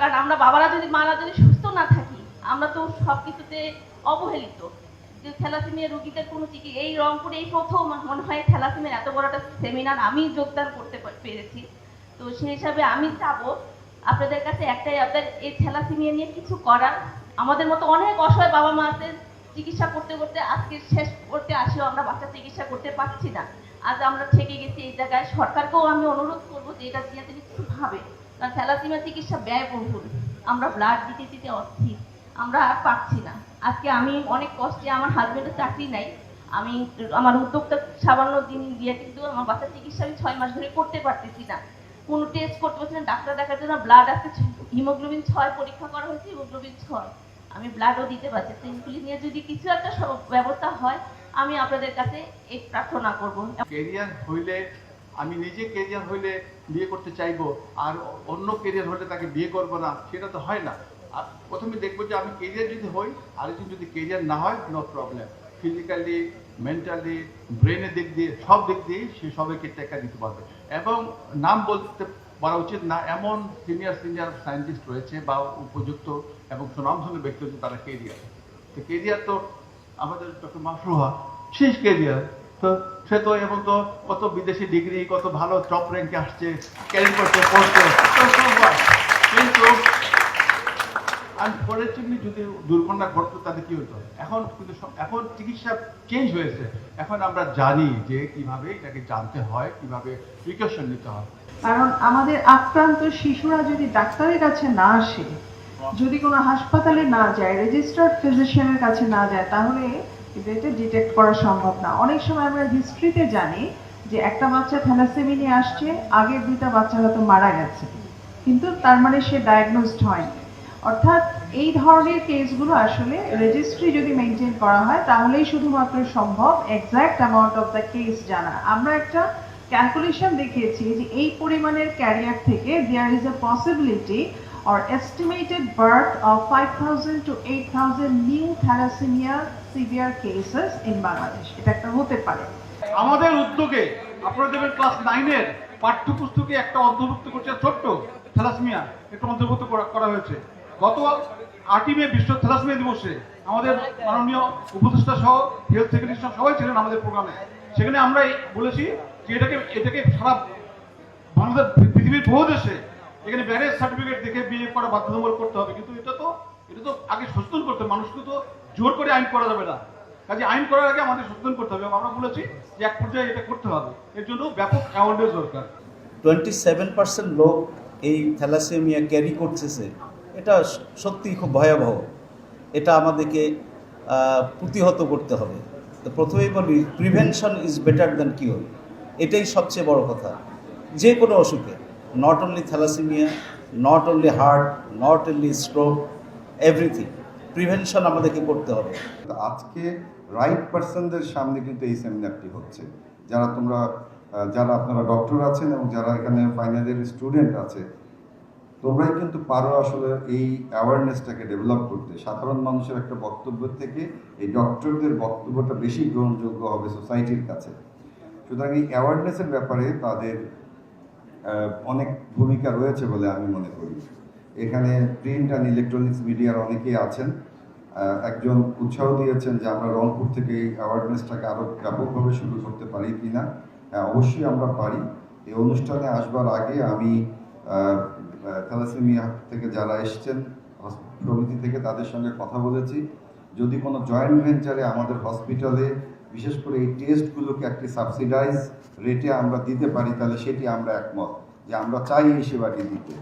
কারণ আমরা বাবারা যদি, মারা যদি সুস্থ না থাকি, আমরা তো অবহেলিত। যে থ্যালাসেমিয়া রোগীদের কোনো চিকি, এই রংপুরে এই প্রথম মনে হয় থ্যালাসেমিয়ার এত বড় একটা সেমিনার আমি যোগদান করতে পেরেছি। তো সেই হিসাবে আমি চাবো আপনাদের কাছে একটাই আপনার এই থ্যালাসেমিয়া নিয়ে কিছু করার। আমাদের মতো অনেক অসহায় বাবা মা আছে, চিকিৎসা করতে করতে আজকে শেষ করতে আসেও আমরা, বাচ্চা চিকিৎসা করতে পারছি না। আজ আমরা ঠেকে গেছি এই জায়গায়। সরকারকেও আমি অনুরোধ করব যে এটা নিয়ে তিনি কিছু ভাবে কারণ থ্যালাসেমিয়া চিকিৎসা ব্যয়বহুল। আমরা ব্লাড দিতে দিতে অস্থির। আমরা আর পাচ্ছি না। আজকে আমি অনেক কষ্টে আমার হাজবেন্ডের চাকরি নাই। আমি আমার উদ্যোগটা সামান্য দিন দিয়ে কিন্তু আমার বাচ্চার চিকিৎসা আমি ছয় মাস ধরে করতে পারতেছি না। কোনো টেস্ট করতে পারছি না। ডাক্তার দেখার জন্য ব্লাড আজকে হিমোগ্লোবিন ছয় পরীক্ষা করা হয়েছে হিমোগ্লোবিন ছয়। আমি ব্লাডও দিতে পারছি তো এইগুলি নিয়ে যদি কিছু একটা ব্যবস্থা হয় আমি আপনাদের কাছে এই প্রার্থনা করব। কেরিয়ার হইলে, আমি নিজে কেরিয়ার হইলে বিয়ে করতে চাইব, আর অন্য কেরিয়ার হলে তাকে বিয়ে করব না, সেটা তো হয় না। আর প্রথমে দেখব যে আমি কেরিয়ার যদি হই, আরেকজন যদি কেরিয়ার না হয় নো প্রবলেম ফিজিক্যালি মেন্টালি ব্রেনের দিক দিয়ে, সব দিক দিয়ে সে সবাইকে টেকা দিতে পারবে। এবং নাম বলতে বলা উচিত না, এমন সিনিয়র সিনিয়র সায়েন্টিস্ট রয়েছে বা উপযুক্ত এবং সুনামধন্য ব্যক্তি হচ্ছে তারা কেরিয়ার তো কেরিয়ার তো আমাদের ডক্টর মাফরুহা শেষ কেরিয়ার। তো সে তো এবং তো কত বিদেশি ডিগ্রি কত ভালো টপ র্যাঙ্কে আসছে ক্যারিয়ার করছে পড়ছে? কিন্তু আনফর্চুনেটলি যদি দুর্ঘটনা ঘটতো তাহলে কি হতো? এখন কিন্তু এখন চিকিৎসা চেঞ্জ হয়েছে। এখন আমরা জানি যে কীভাবে এটাকে জানতে হয়, কীভাবে প্রিকশন নিতে হয়। কারণ আমাদের আক্রান্ত শিশুরা যদি ডাক্তারের কাছে না আসে যদি কোনো হাসপাতালে না যায় রেজিস্টার্ড ফিজিশিয়ানের কাছে না যায়, তাহলে এটা ডিটেক্ট করা সম্ভব না। অনেক সময় আমরা হিস্ট্রিতে জানি যে একটা বাচ্চা থ্যালাসেমি নিয়ে আসছে, আগের দুইটা বাচ্চা হয়তো মারা গেছে। কিন্তু তার মানে সে ডায়াগনোসড হয়নি। অর্থাৎ এই ধরনের কেসগুলো আসলে রেজিস্ট্রি যদি মেনটেন করা হয়, তাহলেই শুধুমাত্র সম্ভব exact amount of the case জানা। আমরা একটা ক্যালকুলেশন দেখিয়েছি যে এই পরিমাণের ক্যারিয়ার থেকে there is a possibility or estimated birth of 5,000 to 8,000 new thalassemia severe cases in Bangladesh. এটা একটা হতে পারে। আমাদের উদ্যোগে আপনারা দেখবেন ক্লাস নাইনের পাঠ্যপুস্তকে একটা অন্তর্ভুক্ত করছে ছোট্ট থ্যালাসমিয়া একটা অন্তর্ভুক্ত করা হয়েছে। গত আটই মে বিশ্ব থ্যালাসমিয়া দিবসে আমাদের মাননীয় উপদেষ্টা সহ হেলথ সেক্রেটারি সবাই ছিলেন আমাদের প্রোগ্রামে সেখানে আমরা বলেছি যে এটাকে এটাকে সারা বাংলাদেশ পৃথিবীর বহু দেশে এখানে ব্যারেজ সার্টিফিকেট দেখে বিয়ে করা বাধ্যতামূলক করতে হবে। কিন্তু এটা তো এটা তো আগে সচেতন করতে মানুষকে তো জোর করে আইন করা যাবে না। কাজে আইন করার আগে আমাদের সচেতন করতে হবে আমরা বলেছি যে এক পর্যায়ে এটা করতে হবে। এর জন্য ব্যাপক অ্যাওয়ারনেস দরকার। টোয়েন্টি সেভেন পার্সেন্ট লোক এই থ্যালাসেমিয়া ক্যারি করতেছে। এটা সত্যিই খুব ভয়াবহ। এটা আমাদেরকে প্রতিহত করতে হবে। তো প্রথমেই বলি prevention is better than cure এটাই সবচেয়ে বড় কথা। যে কোনো অসুখে। Not only thalassemia not only heart not only stroke everything prevention আমাদেরকে করতে হবে। আজকে রাইট পার্সনদের সামনে কিন্তু এই সেমিনারটি হচ্ছে। যারা তোমরা যারা আপনারা ডক্টর আছেন এবং যারা এখানে ফাইনাল ইয়ারের স্টুডেন্ট আছে, তোমরাই কিন্তু পারো আসলে এই অ্যাওয়ারনেসটাকে ডেভেলপ করতে। সাধারণ মানুষের একটা বক্তব্য থেকে এই ডক্টরদের বক্তব্যটা বেশি গ্রহণযোগ্য হবে সোসাইটির কাছে। সুতরাং এই অ্যাওয়ারনেসের ব্যাপারে তাদের অনেক ভূমিকা রয়েছে বলে আমি মনে করি। এখানে প্রিন্ট অ্যান্ড ইলেকট্রনিক্স মিডিয়ার অনেকেই আছেন। একজন উৎসাহ দিয়েছেন যে আমরা রংপুর থেকে এই অ্যাওয়ারনেসটাকে আরও ব্যাপকভাবে শুরু করতে পারি কিনা। হ্যাঁ অবশ্যই আমরা পারি। এই অনুষ্ঠানে আসবার আগে আমি থ্যালাসেমিয়া থেকে যারা এসছেন সমিতি থেকে তাদের সঙ্গে কথা বলেছি। যদি কোনো জয়েন্ট ভেঞ্চারে আমাদের হসপিটালে বিশেষ করে এই টেস্টগুলোকে একটি সাবসিডাইজ রেটে আমরা দিতে পারি, তাহলে সেটি আমরা একমত যে আমরা চাই এই সেবাটি দিতে।